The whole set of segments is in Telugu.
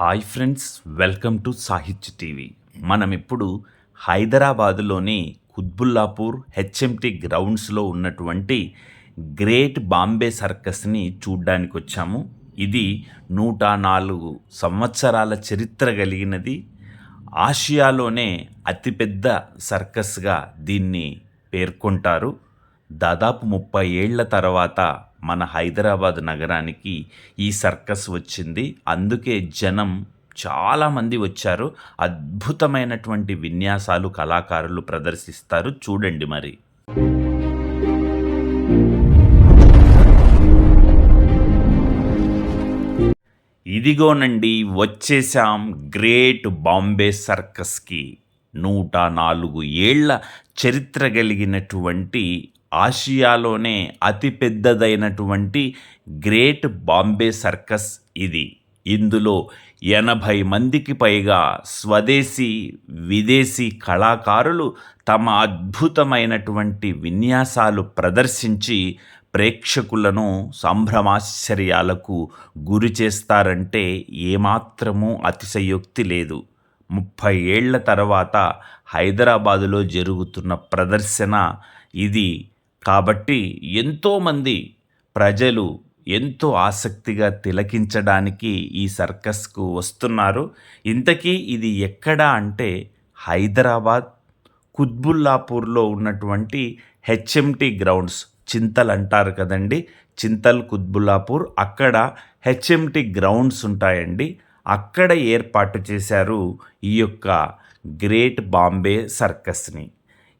Hi friends welcome to Sahithya TV. మనం ఇప్పుడు హైదరాబాదులోని కుత్బుల్లాపూర్ హెచ్ఎంటి గ్రౌండ్స్లో ఉన్నటువంటి గ్రేట్ బాంబే సర్కస్ని చూడ్డానికి వచ్చాము ఇది నూట నాలుగు సంవత్సరాల చరిత్ర కలిగినది. ఆసియాలోనే అతిపెద్ద సర్కస్గా దీన్ని పేర్కొంటారు. దాదాపు ముప్పై ఏళ్ళ తర్వాత మన హైదరాబాద్ నగరానికి ఈ సర్కస్ వచ్చింది. అందుకే జనం చాలామంది వచ్చారు. అద్భుతమైనటువంటి విన్యాసాలు కళాకారులు ప్రదర్శిస్తారు. చూడండి మరి. ఇదిగోనండి వచ్చేసాం గ్రేట్ బాంబే సర్కస్కి. నూట నాలుగు ఏళ్ళ చరిత్ర కలిగినటువంటి ఆసియాలోనే అతిపెద్దదైనటువంటి గ్రేట్ బాంబే సర్కస్ ఇది. ఇందులో ఎనభై మందికి పైగా స్వదేశీ విదేశీ కళాకారులు తమ అద్భుతమైనటువంటి విన్యాసాలు ప్రదర్శించి ప్రేక్షకులను సంభ్రమాశ్చర్యాలకు గురి చేస్తారంటే ఏమాత్రమూ అతిశయోక్తి లేదు. ముప్పై ఏళ్ళ తర్వాత హైదరాబాదులో జరుగుతున్న ప్రదర్శన ఇది కాబట్టి ఎంతోమంది ప్రజలు ఎంతో ఆసక్తిగా తిలకించడానికి ఈ సర్కస్కు వస్తున్నారు. ఇంతకీ ఇది ఎక్కడ అంటే హైదరాబాద్ కుత్బుల్లాపూర్లో ఉన్నటువంటి హెచ్ఎంటి గ్రౌండ్స్ చింతల్ అంటారు కదండి. చింతల్ కుత్బుల్లాపూర్ అక్కడ హెచ్ఎంటి గ్రౌండ్స్ ఉంటాయండి. అక్కడ ఏర్పాటు చేశారు ఈ యొక్క గ్రేట్ బాంబే సర్కస్ని.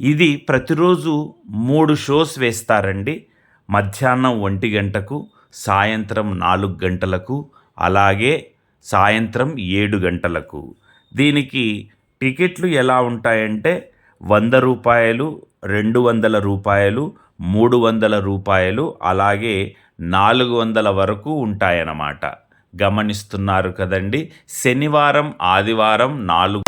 ఇది ప్రతిరోజు మూడు షోస్ వేస్తారండి. మధ్యాహ్నం ఒంటి గంటకు సాయంత్రం నాలుగు గంటలకు అలాగే సాయంత్రం ఏడు గంటలకు. దీనికి టికెట్లు ఎలా ఉంటాయంటే వంద రూపాయలు రెండు వందల రూపాయలు మూడు వందల రూపాయలు అలాగే నాలుగు వందల వరకు ఉంటాయన్నమాట. గమనిస్తున్నారు కదండి శనివారం ఆదివారం నాలుగు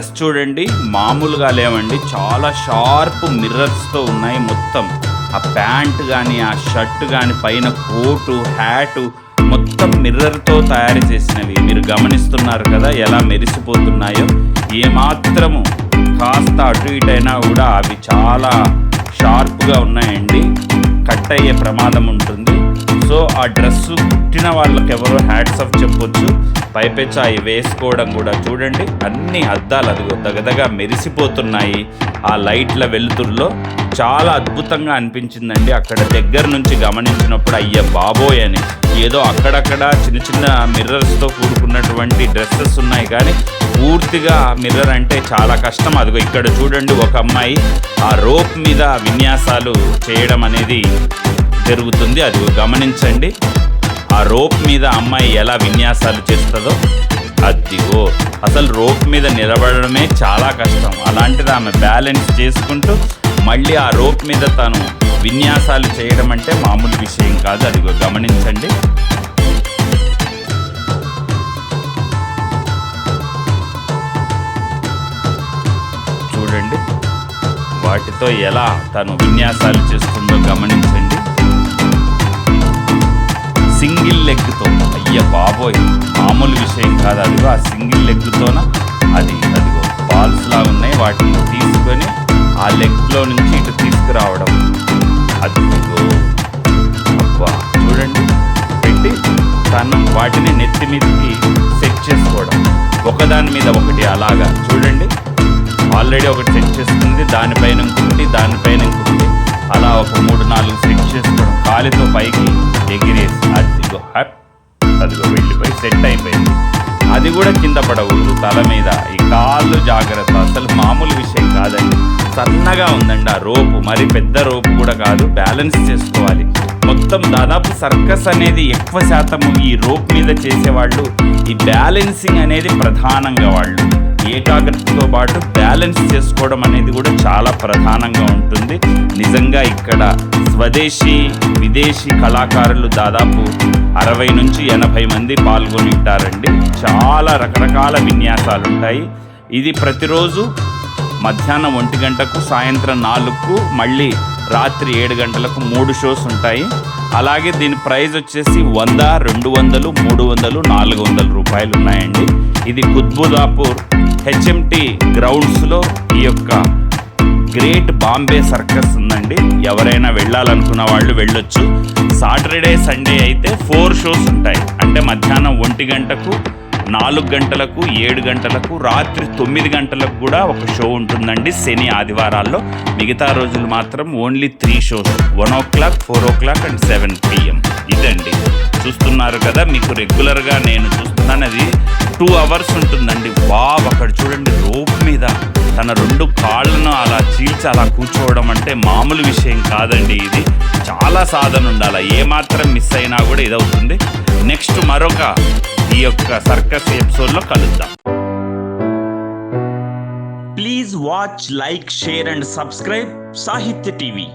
డ్రెస్ చూడండి మామూలుగా లేవండి. చాలా షార్ప్ మిర్రర్స్తో ఉన్నాయి మొత్తం. ఆ ప్యాంట్ కానీ ఆ షర్ట్ కానీ పైన కోటు హ్యాటు మొత్తం మిర్రర్తో తయారు చేసినవి. మీరు గమనిస్తున్నారు కదా ఎలా మెరిసిపోతున్నాయో. ఏమాత్రము కాస్త అటు ఇటు అయినా కూడా అవి చాలా షార్ప్గా ఉన్నాయండి. కట్ అయ్యే ప్రమాదం ఉంటుంది. సో ఆ డ్రెస్ కుట్టిన వాళ్ళకి ఎవరో హ్యాట్స్ ఆఫ్ చెప్పొచ్చు. పైపెచ్చ అవి వేసుకోవడం కూడా చూడండి. అన్ని అద్దాలు అదిగో దగదగా మెరిసిపోతున్నాయి ఆ లైట్ల వెలుతురులో. చాలా అద్భుతంగా అనిపించిందండి. అక్కడ దగ్గర నుంచి గమనించినప్పుడు అయ్య బాబోయ్ అని. ఏదో అక్కడక్కడ చిన్న చిన్న మిర్రర్స్తో కూడుకున్నటువంటి డ్రెస్సెస్ ఉన్నాయి కానీ పూర్తిగా మిర్రర్ అంటే చాలా కష్టం. అదిగో ఇక్కడ చూడండి ఒక అమ్మాయి ఆ రోప్ మీద విన్యాసాలు చేయడం అనేది జరుగుతుంది అది గమనించండి. ఆ రోప్ మీద అమ్మాయి ఎలా విన్యాసాలు చేస్తుందో అదిగో. అసలు రోప్ మీద నిలబడడమే చాలా కష్టం. అలాంటిది ఆమె బ్యాలెన్స్ చేసుకుంటూ మళ్ళీ ఆ రోప్ మీద తను విన్యాసాలు చేయడం అంటే మామూలు విషయం కాదు. అదిగో గమనించండి. చూడండి. వాటితో ఎలా తను విన్యాసాలు చేస్తుందో గమనించండి. సింగిల్ లెగ్తో అయ్య బాబోయ్ మామూలు విషయం కాదు అదిగో ఆ సింగిల్ లెగ్తోన అది అదిగో బాల్స్లా ఉన్నాయి వాటిని తీసుకొని ఆ లెగ్లో నుంచి ఇటు తీసుకురావడం. అదిగో అబ్బా చూడండి పెట్టి తను వాటిని నెత్తి మీదకి సెట్ చేసుకోవడం. ఒకదాని మీద ఒకటి అలాగా చూడండి. ఆల్రెడీ ఒకటి సెట్ చేసుకుంది దానిపైన ఇంకొకటి దానిపైన ఇంకొకటి. అలా ఒక మూడు నాలుగు సెట్ చేసుకుంది అదిగో వెళ్ళిపోయి సెట్ అయిపోయింది. అది కూడా కింద పడకూడదు తల మీద. ఈ కాళ్ళు జాగ్రత్త. అసలు మామూలు విషయం కాదండి. సన్నగా ఉందండి ఆ రోపు. మరి పెద్ద రోపు కూడా కాదు. బ్యాలెన్స్ చేసుకోవాలి. మొత్తం దాదాపు సర్కస్ అనేది ఎక్కువ శాతం ఈ రోప్ మీద చేసేవాళ్ళు. ఈ బ్యాలెన్సింగ్ అనేది ప్రధానంగా వాళ్ళు. ఏకాగ్రతతో పాటు బ్యాలెన్స్ చేసుకోవడం అనేది కూడా చాలా ప్రధానంగా ఉంటుంది. నిజంగా ఇక్కడ స్వదేశీ విదేశీ కళాకారులు దాదాపు అరవై నుంచి ఎనభై మంది పాల్గొని ఉంటారండి చాలా రకరకాల విన్యాసాలు ఉంటాయి ఇది ప్రతిరోజు మధ్యాహ్నం ఒంటి గంటకు సాయంత్రం నాలుగుకు మళ్ళీ రాత్రి ఏడు గంటలకు మూడు షోస్ ఉంటాయి. అలాగే దీని ప్రైజ్ వచ్చేసి వంద రెండు వందలు మూడు వందలు నాలుగు వందల రూపాయలు ఉన్నాయండి ఇది కుత్బుదాపూర్ హెచ్ఎంటి గ్రౌండ్స్లో ఈ యొక్క గ్రేట్ బాంబే సర్కస్ ఉందండి. ఎవరైనా వెళ్ళాలనుకున్న వాళ్ళు వెళ్ళొచ్చు. సాటర్డే సండే అయితే ఫోర్ షోస్ ఉంటాయి. అంటే మధ్యాహ్నం ఒంటి గంటకు నాలుగు గంటలకు ఏడు గంటలకు రాత్రి తొమ్మిది గంటలకు కూడా ఒక షో ఉంటుందండి శని ఆదివారాల్లో. మిగతా రోజులు మాత్రం only three shows. One o'clock four o'clock and seven PM. ఇదండి. చూస్తున్నారు కదా మీకు రెగ్యులర్గా నేను అన్నది టూ అవర్స్ ఉంటుందండి. వావ్ అక్కడ చూడండి రోప్ మీద తన రెండు కాళ్ళను అలా చీల్చి అలా కూర్చోవడం అంటే మామూలు విషయం కాదండి ఇది. చాలా సాధన ఉండాలి. ఏమాత్రం మిస్ అయినా కూడా ఇదవుతుంది. నెక్స్ట్ మరొక ఈ యొక్క సర్కస్ ఎపిసోడ్లో కలుద్దాం. Please watch like share and subscribe Sahithya TV.